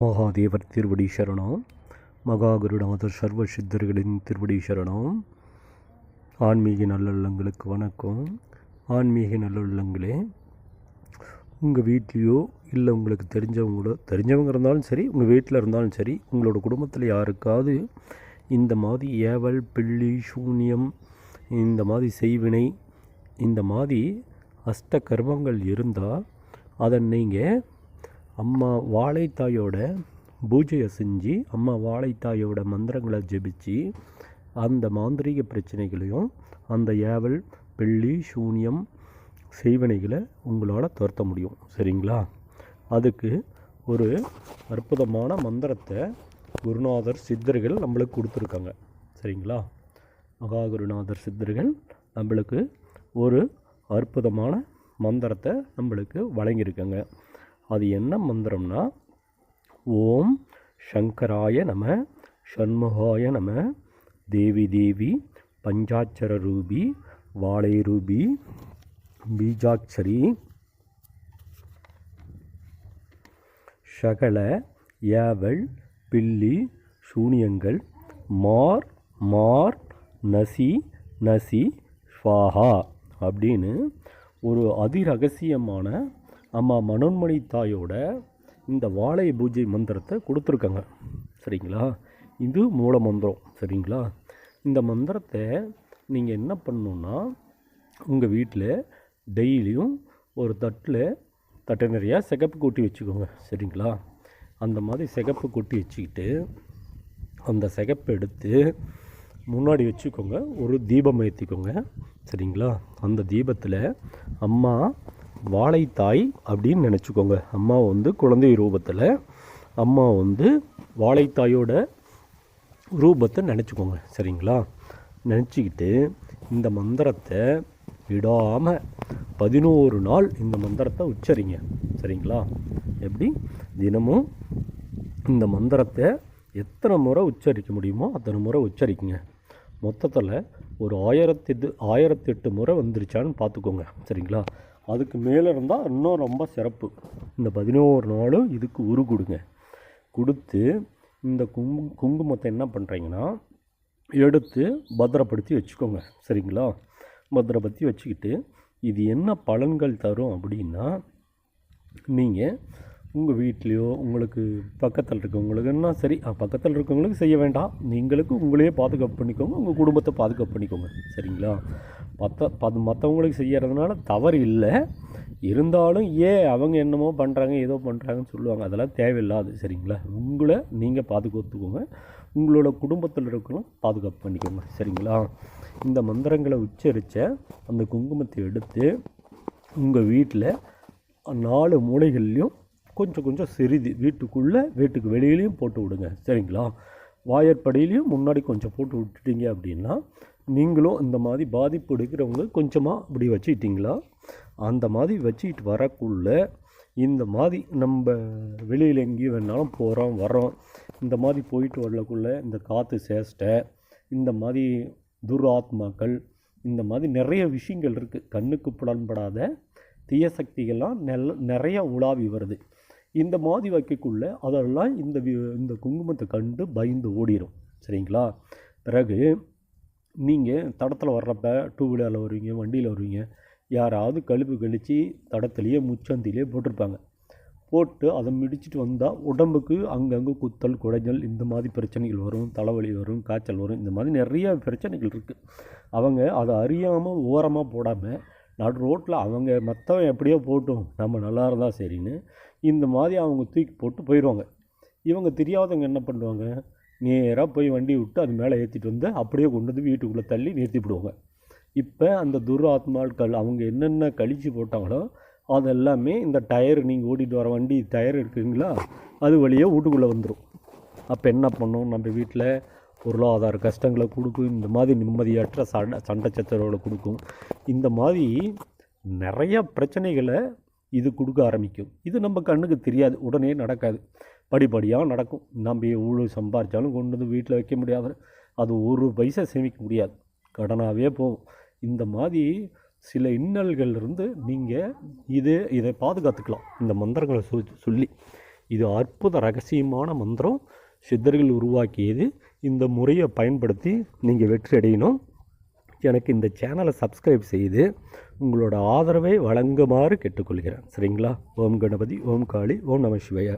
மகாதேவர் திருவடி சரணம் மகாகுருநாதர் சர்வ சித்தர்களின் திருவடி சரணம் ஆன்மீக நல்லுள்ளங்களுக்கு வணக்கம். ஆன்மீக நல்லுள்ளங்களே உங்கள் வீட்லேயோ இல்லை உங்களுக்கு தெரிஞ்சவங்களோ தெரிஞ்சவங்க இருந்தாலும் சரி உங்கள் வீட்டில் இருந்தாலும் சரி உங்களோட குடும்பத்தில் யாருக்காவது இந்த மாதிரி ஏவல் பிள்ளி சூன்யம் இந்த மாதிரி செய்வினை இந்த மாதிரி அஷ்ட கர்மங்கள் இருந்தால் அதை நீங்கள் அம்மா வாழைத்தாயோட பூஜையை செஞ்சு அம்மா வாழைத்தாயோட மந்திரங்களை ஜெபிச்சு அந்த மாந்திரீக பிரச்சனைகளையும் அந்த ஏவல் பெள்ளி சூனியம் செய்வனைகளை உங்களால் துரத்த முடியும். சரிங்களா? அதுக்கு ஒரு அற்புதமான மந்திரத்தை குருநாதர் சித்தர்கள் நம்மளுக்கு கொடுத்துருக்காங்க. சரிங்களா? மகா குருநாதர் சித்தர்கள் நம்மளுக்கு ஒரு அற்புதமான மந்திரத்தை நம்மளுக்கு வழங்கியிருக்காங்க. அது என்ன மந்திரம்னா ஓம் சங்கராய நம ஷண்முகாய நம தேவி தேவி பஞ்சாட்சர ரூபி வாழை ரூபி பீஜாட்சரி சகல ஏவல் பில்லி சூனியங்கள் மார் மார் நசி நசி ஸ்வாஹா அப்படின்னு ஒரு அதிரகசியமான அம்மா மனோன்மணி தாயோட இந்த வாழை பூஜை மந்திரத்தை கொடுத்துருக்காங்க. சரிங்களா? இது மூல மந்திரம். சரிங்களா? இந்த மந்திரத்தை நீங்கள் என்ன பண்ணணுன்னா உங்கள் வீட்டில் டெய்லியும் ஒரு தட்டில் தட்டை நிறையா சிகப்பு கொட்டி வச்சுக்கோங்க. சரிங்களா? அந்த மாதிரி சிகப்பு கொட்டி வச்சுக்கிட்டு அந்த சிகப்பை எடுத்து முன்னாடி வச்சுக்கோங்க. ஒரு தீபம் ஏற்றிக்கோங்க சரிங்களா? அந்த தீபத்தில் அம்மா வாழைத்தாய் அப்படின்னு நினச்சிக்கோங்க. அம்மா வந்து குழந்தை ரூபத்தில் அம்மா வந்து வாழைத்தாயோட ரூபத்தை நினச்சிக்கோங்க. சரிங்களா? நினச்சிக்கிட்டு இந்த மந்திரத்தை விடாமல் பதினோரு நாள் இந்த மந்திரத்தை உச்சரிங்க. சரிங்களா? எப்படி? தினமும் இந்த மந்திரத்தை எத்தனை முறை உச்சரிக்க முடியுமோ அத்தனை முறை உச்சரிக்குங்க. மொத்தத்தில் ஒரு ஆயிரத்தி ஆயிரத்தெட்டு முறை வந்துருச்சான்னு பார்த்துக்கோங்க. சரிங்களா? அதுக்கு மேலே இருந்தால் இன்னும் ரொம்ப சிறப்பு. இந்த பதினோரு நாளும் இதுக்கு உரு கொடுங்க. கொடுத்து இந்த குங்கு குங்குமத்தை என்ன பண்ணுறீங்கன்னா எடுத்து பத்திரப்படுத்தி வச்சுக்கோங்க. சரிங்களா? பத்திரப்படுத்தி வச்சுக்கிட்டு இது என்ன பலன்கள் தரும் அப்படின்னா நீங்கள் உங்கள் வீட்லேயோ உங்களுக்கு பக்கத்தில் இருக்கவங்களுக்குன்னா சரி பக்கத்தில் இருக்கவங்களுக்கு செய்ய வேண்டாம். நீங்களுக்கு உங்களையே பாதுகாப்பு பண்ணிக்கோங்க உங்கள் குடும்பத்தை பாதுகாப்பு பண்ணிக்கோங்க. சரிங்களா? மற்ற பது மற்றவங்களுக்கு செய்யறதுனால தவறு இல்லை. இருந்தாலும் ஏன் அவங்க என்னமோ பண்ணுறாங்க ஏதோ பண்ணுறாங்கன்னு சொல்லுவாங்க. அதெல்லாம் தேவையில்லாது சரிங்களா? உங்களை நீங்கள் பாதுகாத்துக்கோங்க. உங்களோட குடும்பத்தில் இருக்கணும் பாதுகாப்பு பண்ணிக்கோங்க சரிங்களா? இந்த மந்திரங்களை உச்சரித்த அந்த குங்குமத்தை எடுத்து உங்கள் வீட்டில் நாலு மூளைகள்லையும் கொஞ்சம் கொஞ்சம் சிறிது வீட்டுக்குள்ளே வீட்டுக்கு வெளியிலையும் போட்டு விடுங்க சரிங்களா? வாயற்படியிலையும் முன்னாடி கொஞ்சம் போட்டு விட்டுட்டீங்க அப்படின்னா நீங்களும் இந்த மாதிரி பாதிப்பு எடுக்கிறவங்க கொஞ்சமாக அப்படி வச்சுக்கிட்டிங்களா? அந்த மாதிரி வச்சுக்கிட்டு வரக்குள்ளே இந்த மாதிரி நம்ம வெளியில் எங்கேயும் வேணாலும் போகிறோம் வரோம் இந்த மாதிரி போயிட்டு வரக்குள்ளே இந்த காற்று சேஷ்டை இந்த மாதிரி துராத்மாக்கள் இந்த மாதிரி நிறைய விஷயங்கள் இருக்குது கண்ணுக்கு புலன்படாத தீய சக்திகள்லாம் நெல் நிறைய உலாவி வருது. இந்த மாதிரி வைக்கக்குள்ளே அதெல்லாம் இந்த வி- இந்த குங்குமத்தை கண்டு பயந்து ஓடிடும் சரிங்களா? பிறகு நீங்கள் தடத்தில் வர்றப்ப டூ வீலரில் வருவீங்க வண்டியில் வருவீங்க யாராவது கழுப்பு கழித்து தடத்துலேயே முச்சந்திலேயே போட்டிருப்பாங்க. போட்டு அதை மிடிச்சிட்டு வந்தால் உடம்புக்கு அங்கங்கே குத்தல் குடைஞ்சல் இந்த மாதிரி பிரச்சனைகள் வரும் தலைவலி வரும் காய்ச்சல் வரும் இந்த மாதிரி நிறைய பிரச்சனைகள் இருக்குது அவங்க அதை அறியாமல் ஓரமாக போடாமல் நடு ரோட்டில் அவங்க மற்றவன் எப்படியோ போட்டும் நம்ம நல்லா இருந்தால் சரின்னு இந்த மாதிரி அவங்க தூக்கி போட்டு போயிடுவாங்க இவங்க தெரியாதவங்க என்ன பண்ணுவாங்க? நேராக போய் வண்டி விட்டு அது மேலே ஏற்றிட்டு வந்து அப்படியே கொண்டு வந்து வீட்டுக்குள்ளே தள்ளி நிறுத்திவிடுவாங்க. இப்போ அந்த துராத்மாக்கள் அவங்க என்னென்ன கழிச்சு போட்டாங்களோ அதெல்லாமே இந்த டயர் நீங்கள் ஓட்டிகிட்டு வர வண்டி டயர் இருக்குங்களா? அது வழியாக வீட்டுக்குள்ளே வந்துடும் அப்போ என்ன பண்ணும் நம்ம வீட்டில் பொருளாதார கஷ்டங்களை கொடுக்கும். இந்த மாதிரி நிம்மதியற்ற சண்டை சண்டை சச்சரவுகளை கொடுக்கும். இந்த மாதிரி நிறைய பிரச்சனைகளை இது கொடுக்க ஆரம்பிக்கும். இது நம்ம கண்ணுக்கு தெரியாது. உடனே நடக்காது. படிப்படியாக நடக்கும். நம்பி எவ்வளோ சம்பாரித்தாலும் கொண்டு வந்து வீட்டில் வைக்க முடியாது அது ஒரு பைசா சேமிக்க முடியாது. கடனாகவே போகும் இந்த மாதிரி சில இன்னல்கள்லேருந்து நீங்கள் இது இதை பாதுகாத்துக்கலாம். இந்த மந்திரங்களை சொ சொல்லி. இது அற்புத ரகசியமான மந்திரம். சித்தர்கள் உருவாக்கியது. இந்த முறையை பயன்படுத்தி நீங்கள் வெற்றி அடையணும். எனக்கு இந்த சேனலை சப்ஸ்கிரைப் செய்து உங்களோட ஆதரவை வழங்குமாறு கேட்டுக்கொள்கிறேன். சரிங்களா? ஓம் கணபதி ஓம் காளி ஓம் நம சிவய.